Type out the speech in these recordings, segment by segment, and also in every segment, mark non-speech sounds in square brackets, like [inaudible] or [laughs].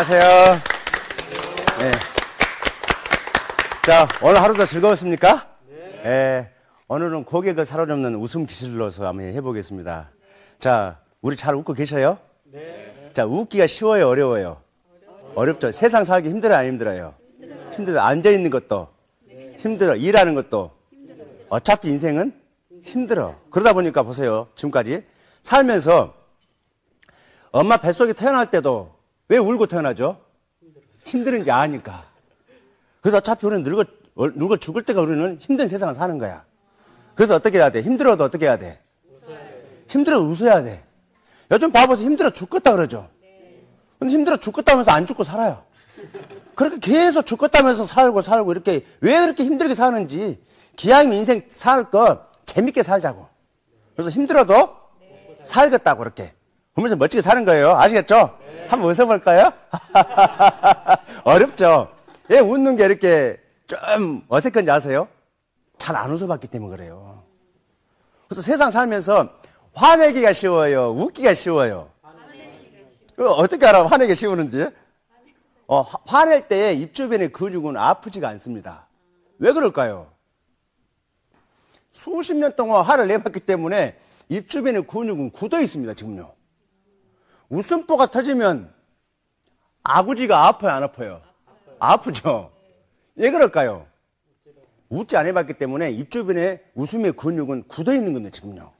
안녕하세요. 네. 자, 오늘 하루도 즐거웠습니까? 네. 오늘은 고객을 사로잡는 웃음 기술로서 한번 해보겠습니다. 자, 우리 잘 웃고 계셔요? 네. 자, 웃기가 쉬워요, 어려워요? 어렵죠. 세상 살기 힘들어요, 안 힘들어요? 힘들어요. 앉아있는 것도 힘들어. 일하는 것도 어차피 인생은 힘들어. 그러다 보니까 보세요. 지금까지 살면서 엄마 뱃속에 태어날 때도 왜 울고 태어나죠? 힘들은지 아니까. 그래서 어차피 우리는 늙어, 늙어 죽을 때가 우리는 힘든 세상을 사는 거야. 그래서 어떻게 해야 돼? 힘들어도 어떻게 해야 돼? 힘들어도 웃어야 돼. 요즘 봐보세요. 힘들어 죽겠다 그러죠. 근데 힘들어 죽겠다면서 안 죽고 살아요. 그렇게 계속 죽겠다면서 살고 살고 이렇게 왜 그렇게 힘들게 사는지 기왕이면 인생 살거 재밌게 살자고. 그래서 힘들어도 살겠다고 그렇게. 보면서 멋지게 사는 거예요. 아시겠죠? 한번 웃어볼까요? [laughs] 어렵죠? 왜 웃는 게 이렇게 좀 어색한지 아세요? 잘 안 웃어봤기 때문에 그래요. 그래서 세상 살면서 화내기가 쉬워요? 웃기가 쉬워요? 어떻게 알아? 화내기 쉬우는지? 어, 화낼 때 입 주변의 근육은 아프지가 않습니다. 왜 그럴까요? 수십 년 동안 화를 내봤기 때문에 입 주변의 근육은 굳어 있습니다, 지금요. 웃음보가 터지면 아구지가 아파요, 안 아파요? 아프죠? 왜 그럴까요? 웃지 안 해봤기 때문에 입 주변에 웃음의 근육은 굳어 있는 겁니다, 지금요.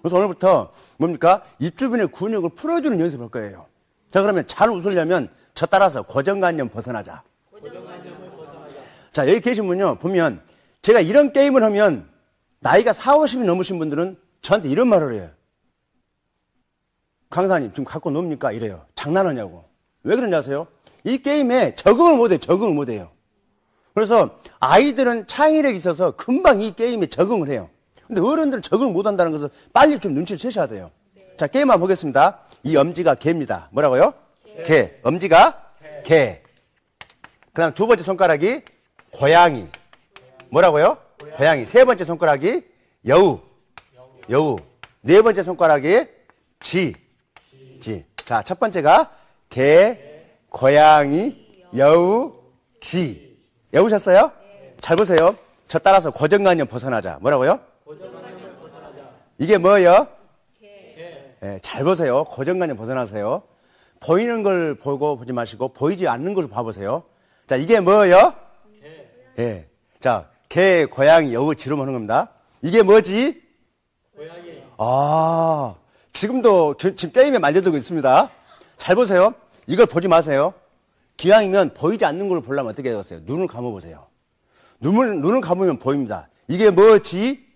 그래서 오늘부터 뭡니까? 입 주변의 근육을 풀어주는 연습을 할 거예요. 자, 그러면 잘 웃으려면 저 따라서 고정관념 벗어나자. 자, 여기 계신 분요, 보면 제가 이런 게임을 하면 나이가 4, 50이 넘으신 분들은 저한테 이런 말을 해요. 강사님, 지금 갖고 놉니까? 이래요. 장난하냐고. 왜 그런지 아세요? 이 게임에 적응을 못해요. 적응을 못해요. 그래서 아이들은 창의력이 있어서 금방 이 게임에 적응을 해요. 근데 어른들은 적응을 못한다는 것을 빨리 좀 눈치를 채셔야 돼요. 네. 자, 게임 한번 보겠습니다. 이 엄지가 개입니다. 뭐라고요? 개. 개. 엄지가 개. 개. 그 다음 두 번째 손가락이 고양이. 뭐라고요? 고양이. 고양이. 세 번째 손가락이 여우. 여우. 네 번째 손가락이 쥐. 쥐. 자, 첫 번째가 개, 고양이, 여우, 쥐. 외우셨어요? 잘 보세요. 저 따라서 고정관념 벗어나자. 뭐라고요? 고정관념 벗어나자. 이게 뭐예요? 네, 잘 보세요. 고정관념 벗어나세요. 보이는 걸 보고 보지 마시고 보이지 않는 걸 봐보세요. 자, 이게 뭐예요? 개. 예. 자, 개, 고양이, 여우, 지름 하는 겁니다. 이게 뭐지? 고양이. 아, 지금도 지금 게임에 말려들고 있습니다. 잘 보세요. 이걸 보지 마세요. 기왕이면 보이지 않는 걸 보려면 어떻게 해야겠어요? 눈을 감아보세요. 눈을, 눈을 감으면 보입니다. 이게 뭐지?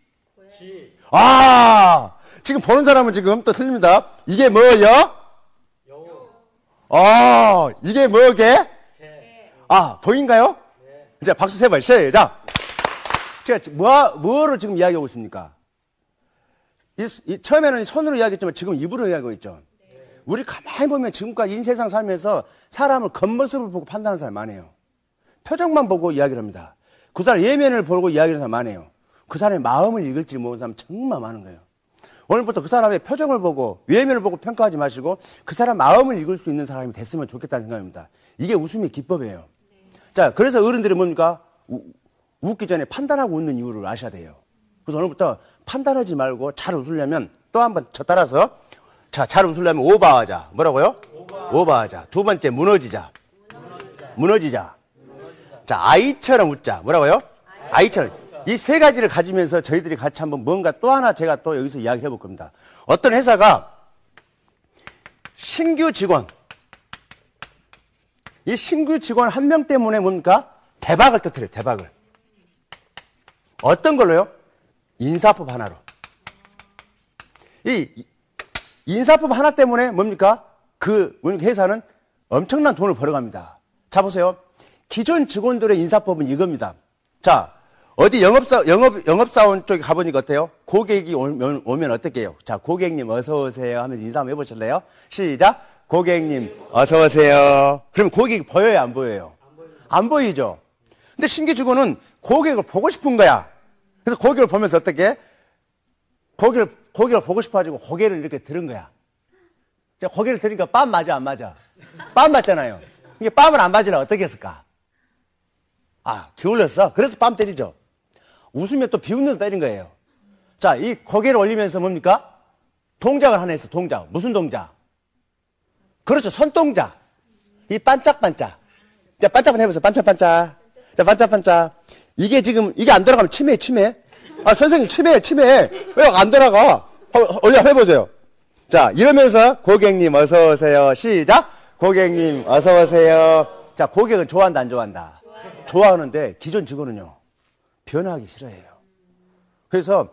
지. 아! 지금 보는 사람은 지금 또 틀립니다. 이게 뭐요? 여우. 아, 이게 뭐게? 개. 아, 보인가요? 네. 이제 박수 세 번, 시작! 제가 뭐, 뭐로 지금 이야기하고 있습니까? 이, 이, 처음에는 손으로 이야기했지만 지금 입으로 이야기하고 있죠. 우리 가만히 보면 지금까지 인세상 살면서 사람을 겉모습을 보고 판단하는 사람 많아요. 표정만 보고 이야기를 합니다. 그 사람 예면을 보고 이야기하는 사람 많아요. 그 사람의 마음을 읽을지 모르는 사람 정말 많은 거예요. 오늘부터 그 사람의 표정을 보고 외면을 보고 평가하지 마시고 그 사람 마음을 읽을 수 있는 사람이 됐으면 좋겠다는 생각입니다. 이게 웃음의 기법이에요. 자, 그래서 어른들이 뭡니까? 우, 웃기 전에 판단하고 웃는 이유를 아셔야 돼요. 그래서 오늘부터 판단하지 말고 잘 웃으려면 또 한번 저 따라서 자, 잘 웃으려면 오버하자. 뭐라고요? 오버. 하자두 번째, 무너지자. 무너지자. 무너지자. 자, 아이처럼 웃자. 뭐라고요? 아이처럼. 이 세 가지를 가지면서 저희들이 같이 한번 뭔가 또 하나 제가 또 여기서 이야기해 볼 겁니다. 어떤 회사가 신규 직원, 이 신규 직원 한 명 때문에 뭡니까? 대박을 터뜨려요, 대박을. 어떤 걸로요? 인사법 하나로. 이 인사법 하나 때문에 뭡니까? 그 회사는 엄청난 돈을 벌어갑니다. 자, 보세요. 기존 직원들의 인사법은 이겁니다. 자, 어디 영업사, 영업, 영업사원 쪽에 가보니까 어때요? 고객이 오면, 오면 어떻게 해요? 자, 고객님 어서오세요 하면서 인사 한번 해보실래요? 시작. 고객님 어서오세요. 그럼 고객이 보여요? 안 보여요? 안 보이죠? 근데 신규 직원은 고객을 보고 싶은 거야. 그래서 고객을 보면서 어떻게? 고객을 고개를 보고 싶어가지고 고개를 이렇게 들은 거야. 고개를 들으니까 빰 맞아, 안 맞아? 빰 맞잖아요. 이게 뺨을 안 맞으면 어떻게 했을까? 아, 기울였어? 그래도 뺨 때리죠. 웃으면 또 비웃는 때린 거예요. 자, 이 고개를 올리면서 뭡니까? 동작을 하나 했어, 동작. 무슨 동작? 그렇죠, 손동작. 이 반짝반짝. 자, 반짝반짝 해보세요. 반짝반짝. 자, 반짝반짝. 이게 지금, 이게 안 돌아가면 치매, 치매. 아, 선생님, 치매, 치매. 왜안 돌아가? 올려, 해보세요. 자, 이러면서 고객님 어서오세요. 시작. 고객님 어서오세요. 자, 고객은 좋아한다, 안 좋아한다? 좋아하는데 기존 직원은요, 변화하기 싫어해요. 그래서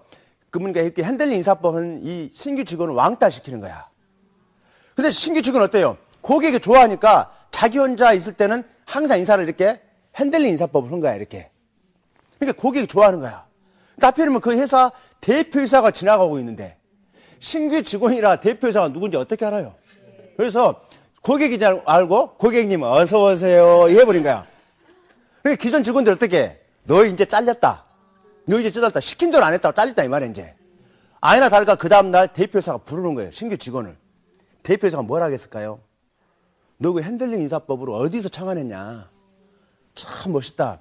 그러니까 이렇게 핸들링 인사법은 이 신규 직원을 왕따 시키는 거야. 근데 신규 직원은 어때요? 고객이 좋아하니까 자기 혼자 있을 때는 항상 인사를 이렇게 핸들링 인사법을 한 거야, 이렇게. 그러니까 고객이 좋아하는 거야. 하필이면 그 회사 대표이사가 지나가고 있는데 신규 직원이라 대표이사가 누군지 어떻게 알아요? 그래서 고객이 잘 알고 고객님 어서 오세요 해버린 거야. 그러니까 기존 직원들 어떻게 너 이제 잘렸다. 너 이제 잘렸다. 시킨 대로 안 했다고 잘렸다 이 말이야 이제. 아니나 다를까 그 다음날 대표이사가 부르는 거예요. 신규 직원을. 대표이사가 뭘 하겠을까요? 너 그 핸들링 인사법으로 어디서 창안했냐. 참 멋있다.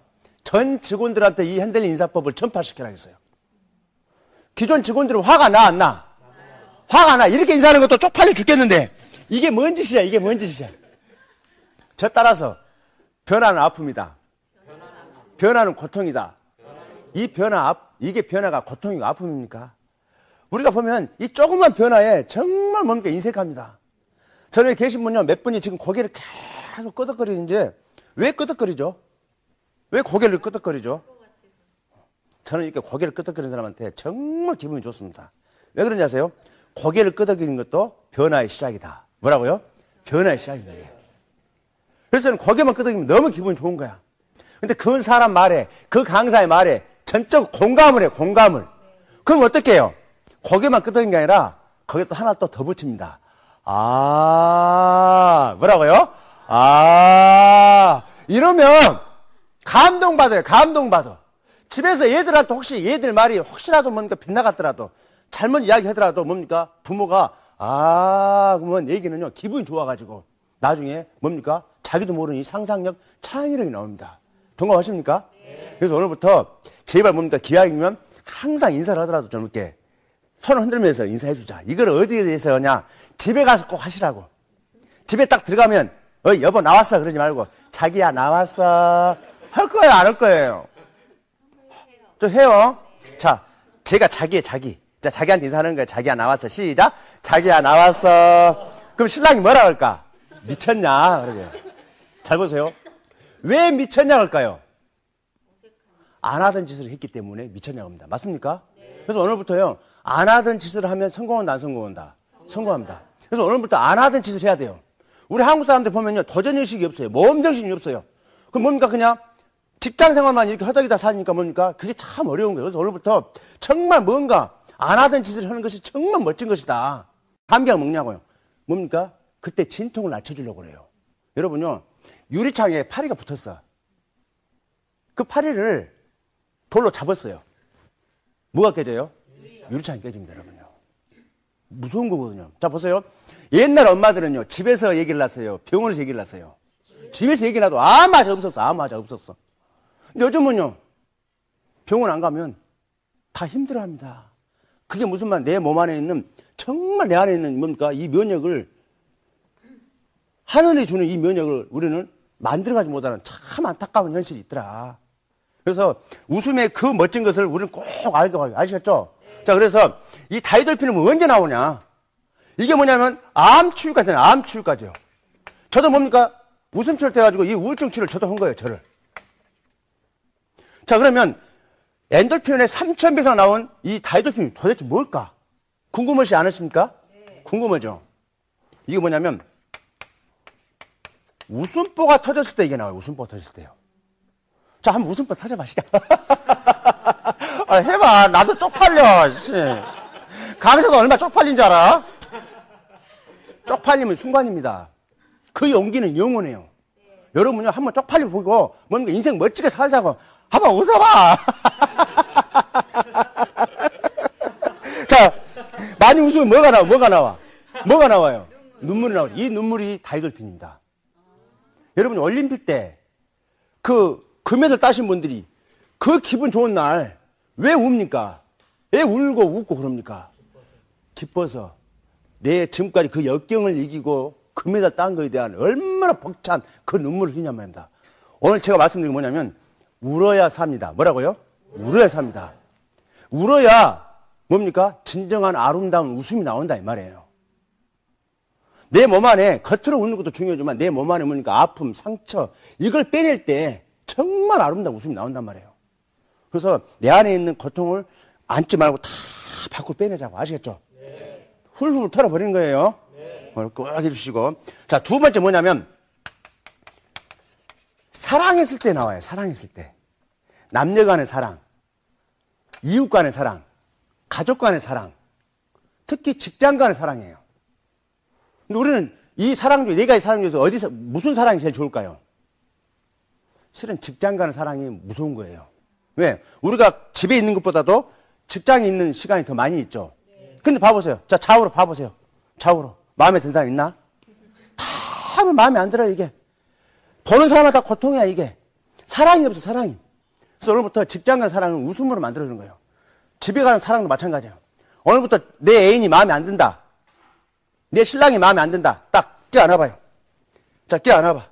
전 직원들한테 이 핸들링 인사법을 전파시켜야겠어요. 기존 직원들은 화가 나, 안 나? 화가 나. 이렇게 인사하는 것도 쪽팔려 죽겠는데. 이게 뭔 짓이야, 이게 뭔 짓이야. 저 따라서 변화는 아픔이다. 변화는 고통이다. 이 변화, 이게 변화가 고통이고 아픔입니까? 우리가 보면 이 조그만 변화에 정말 뭡니까 인색합니다. 전에 계신 분요, 몇 분이 지금 고개를 계속 끄덕거리는데 왜 끄덕거리죠? 왜 고개를 끄덕거리죠? 저는 이렇게 고개를 끄덕거리는 사람한테 정말 기분이 좋습니다. 왜 그런지 아세요? 고개를 끄덕이는 것도 변화의 시작이다. 뭐라고요? 변화의 시작이다. 그래서 저는 고개만 끄덕이면 너무 기분이 좋은 거야. 근데 그 사람 말에, 그 강사의 말에 전적 공감을 해, 공감을. 그럼 어떻게 해요? 고개만 끄덕인 게 아니라 거기에 또 하나 또 더 붙입니다. 아, 뭐라고요? 아, 이러면 감동받아요, 감동받아. 집에서 얘들한테 혹시 얘들 말이 혹시라도 뭔가 빗나갔더라도 잘못 이야기하더라도 뭡니까? 부모가 아, 그러면 얘기는요, 기분이 좋아가지고 나중에 뭡니까? 자기도 모르는 이 상상력, 창의력이 나옵니다. 동감하십니까? 네. 그래서 오늘부터 제발 뭡니까? 기왕이면 항상 인사를 하더라도 좀 이렇게 손을 흔들면서 인사해주자. 이걸 어디에 대해서 하냐? 집에 가서 꼭 하시라고. 집에 딱 들어가면, 어, 여보 나왔어. 그러지 말고, 자기야 나왔어. 할 거예요, 안 할 거예요? 좀 해요. 자, 제가 자기의 자기. 자, 자기한테 인사하는 거예요. 자기야 나왔어. 시작. 자기야 나왔어. 그럼 신랑이 뭐라 할까? 미쳤냐? 그러게. 잘 보세요. 왜 미쳤냐 할까요? 안 하던 짓을 했기 때문에 미쳤냐고 합니다. 맞습니까? 그래서 오늘부터요. 안 하던 짓을 하면 성공한다, 안 성공한다? 성공합니다. 그래서 오늘부터 안 하던 짓을 해야 돼요. 우리 한국 사람들 보면요. 도전의식이 없어요. 모험정신이 없어요. 그럼 뭡니까? 그냥 직장 생활만 이렇게 허덕이다 사니까 뭡니까? 그게 참 어려운 거예요. 그래서 오늘부터 정말 뭔가 안 하던 짓을 하는 것이 정말 멋진 것이다. 감기약 먹냐고요. 뭡니까? 그때 진통을 낮춰주려고 그래요. 여러분요. 유리창에 파리가 붙었어. 그 파리를 돌로 잡았어요. 뭐가 깨져요? 유리창이 깨집니다, 여러분요. 무서운 거거든요. 자, 보세요. 옛날 엄마들은요, 집에서 얘기를 났어요. 병원에서 얘기를 났어요. 집에서 얘기 나도 아무 말 없었어. 아무 말 없었어. 근데 요즘은요, 병원 안 가면 다 힘들어 합니다. 그게 무슨 말, 내 몸 안에 있는, 정말 내 안에 있는 뭡니까? 이 면역을, 하늘이 주는 이 면역을 우리는 만들어가지 못하는 참 안타까운 현실이 있더라. 그래서 웃음의 그 멋진 것을 우리는 꼭 알게 하고, 아시겠죠? 자, 그래서 이 다이돌피는 언제 나오냐? 이게 뭐냐면 암 치유까지는 암 치유까지요. 저도 뭡니까? 웃음치를 떼가지고 이 우울증 치료를 저도 한 거예요, 저를. 자, 그러면 엔돌핀의 3,000배 이상 나온 이 다이돌핀이 도대체 뭘까? 궁금하지 않으십니까? 네. 궁금하죠? 이게 뭐냐면 웃음보가 터졌을 때 이게 나와요. 웃음보가 터졌을 때요. 자, 한번 웃음보 터져봐시죠. [laughs] 아, 해봐. 나도 쪽팔려. 씨. 강사도 얼마 쪽팔린 줄 알아? 쪽팔리면 순간입니다. 그 용기는 영원해요. 여러분요, 한번 쪽팔려 보고 뭔가 인생 멋지게 살자고 한번 웃어봐. [laughs] 자, 많이 웃으면 뭐가 나와? 뭐가 나와? 뭐가 나와요? 눈물이 나와요. 이 눈물이 다이돌핀입니다. 여러분 올림픽 때 그 금메달 따신 분들이 그 기분 좋은 날 왜 웁니까? 왜 울고 웃고 그럽니까? 기뻐서 내 지금까지 그 역경을 이기고 금메달 딴 거에 대한 얼마나 벅찬 그 눈물을 흘리냔 말입니다. 오늘 제가 말씀드린 게 뭐냐면 울어야 삽니다. 뭐라고요? 울어야 삽니다. 울어야 뭡니까? 진정한 아름다운 웃음이 나온다 이 말이에요. 내 몸 안에 겉으로 웃는 것도 중요하지만 내 몸 안에 뭡니까? 아픔, 상처 이걸 빼낼 때 정말 아름다운 웃음이 나온단 말이에요. 그래서 내 안에 있는 고통을 안지 말고 다 밖으로 빼내자고 아시겠죠? 네. 훌훌 털어버리는 거예요. 네. 꼭 해주시고 자 두 번째 뭐냐면 사랑했을 때 나와요. 사랑했을 때 남녀 간의 사랑, 이웃 간의 사랑, 가족 간의 사랑, 특히 직장 간의 사랑이에요. 근데 우리는 이 사랑 중에 네 가지 사랑 중에서 어디서 무슨 사랑이 제일 좋을까요? 실은 직장 간의 사랑이 무서운 거예요. 왜? 우리가 집에 있는 것보다도 직장에 있는 시간이 더 많이 있죠. 근데 봐보세요. 자, 좌우로 봐보세요. 좌우로. 마음에 든 사람 있나? 다 마음에 안 들어요, 이게. 보는 사람마다 고통이야, 이게. 사랑이 없어, 사랑이. 그래서 오늘부터 직장 간 사랑은 웃음으로 만들어주는 거예요. 집에 가는 사랑도 마찬가지예요. 오늘부터 내 애인이 마음에 안 든다. 내 신랑이 마음에 안 든다. 딱 껴안아봐요. 자, 껴안아봐.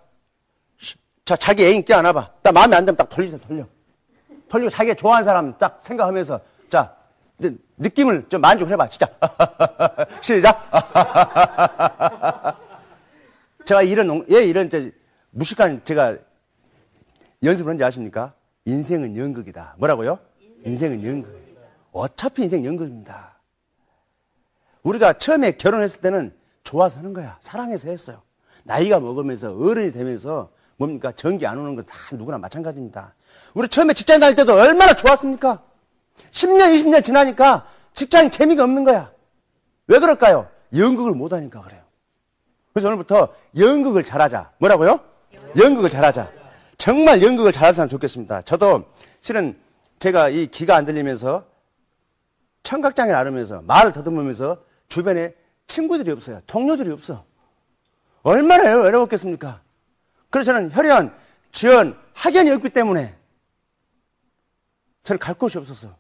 자, 자기 애인 껴안아봐. 딱 마음에 안 들면 딱 돌리세요, 돌려. 돌리고 자기가 좋아하는 사람 딱 생각하면서 자 느낌을 좀 만족을 해봐 진짜 [laughs] 시작 [laughs] 제가 이런 예 이런 저 무식한 제가 연습을 한지 아십니까? 인생은 연극이다 뭐라고요? 인생은 연극 어차피 인생 연극입니다 우리가 처음에 결혼했을 때는 좋아서 하는 거야 사랑해서 했어요 나이가 먹으면서 어른이 되면서 뭡니까? 전기 안 오는 건다 누구나 마찬가지입니다. 우리 처음에 직장 다닐 때도 얼마나 좋았습니까? 10년, 20년 지나니까 직장이 재미가 없는 거야. 왜 그럴까요? 연극을 못 하니까 그래요. 그래서 오늘부터 연극을 잘하자. 뭐라고요? 연극을 잘하자. 정말 연극을 잘하는 좋겠습니다. 저도 실은 제가 이 귀가 안 들리면서 청각장애 나르면서 말을 더듬으면서 주변에 친구들이 없어요. 동료들이 없어. 얼마나 외로웠겠습니까? 그래서 저는 혈연, 지연, 학연이 없기 때문에 저는 갈 곳이 없었어.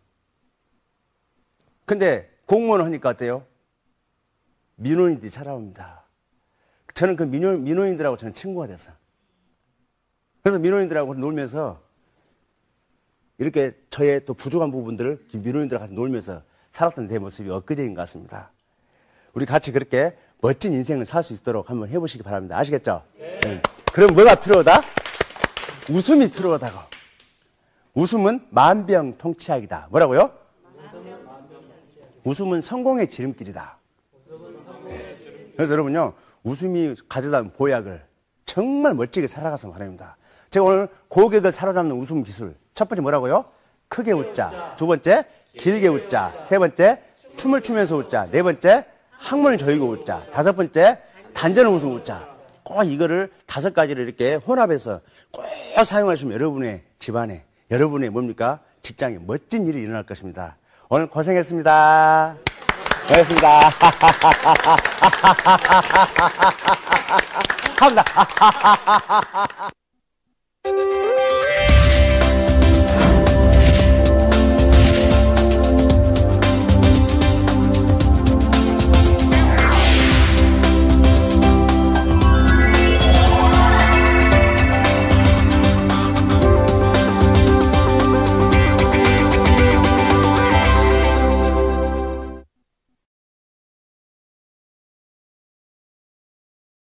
근데 공무원 하니까 어때요? 민원인들이 찾아옵니다. 저는 그 민원, 민원인들하고 저는 친구가 됐어. 그래서 민원인들하고 놀면서 이렇게 저의 또 부족한 부분들을 민원인들하고 같이 놀면서 살았던 내 모습이 엊그제인 것 같습니다. 우리 같이 그렇게 멋진 인생을 살 수 있도록 한번 해보시기 바랍니다. 아시겠죠? 네. 네. 그럼 뭐가 필요하다? 웃음이 필요하다고. 웃음은 만병통치약이다. 뭐라고요? 웃음은 성공의 지름길이다. 네. 그래서 여러분요, 웃음이 가져다 보약을 정말 멋지게 살아가서 바랍니다. 제가 오늘 고객을 살아남는 웃음 기술. 첫 번째 뭐라고요? 크게 웃자. 두 번째, 길게 웃자. 세 번째, 춤을 추면서 웃자. 네 번째, 학문을 조이고 웃자. 다섯 번째, 단전을 웃으며 웃자. 꼭 이거를 다섯 가지를 이렇게 혼합해서 꼭 사용하시면 여러분의 집안에, 여러분의 뭡니까? 직장에 멋진 일이 일어날 것입니다. 오늘 고생했습니다. 고맙습니다. [laughs] 합니다. [laughs]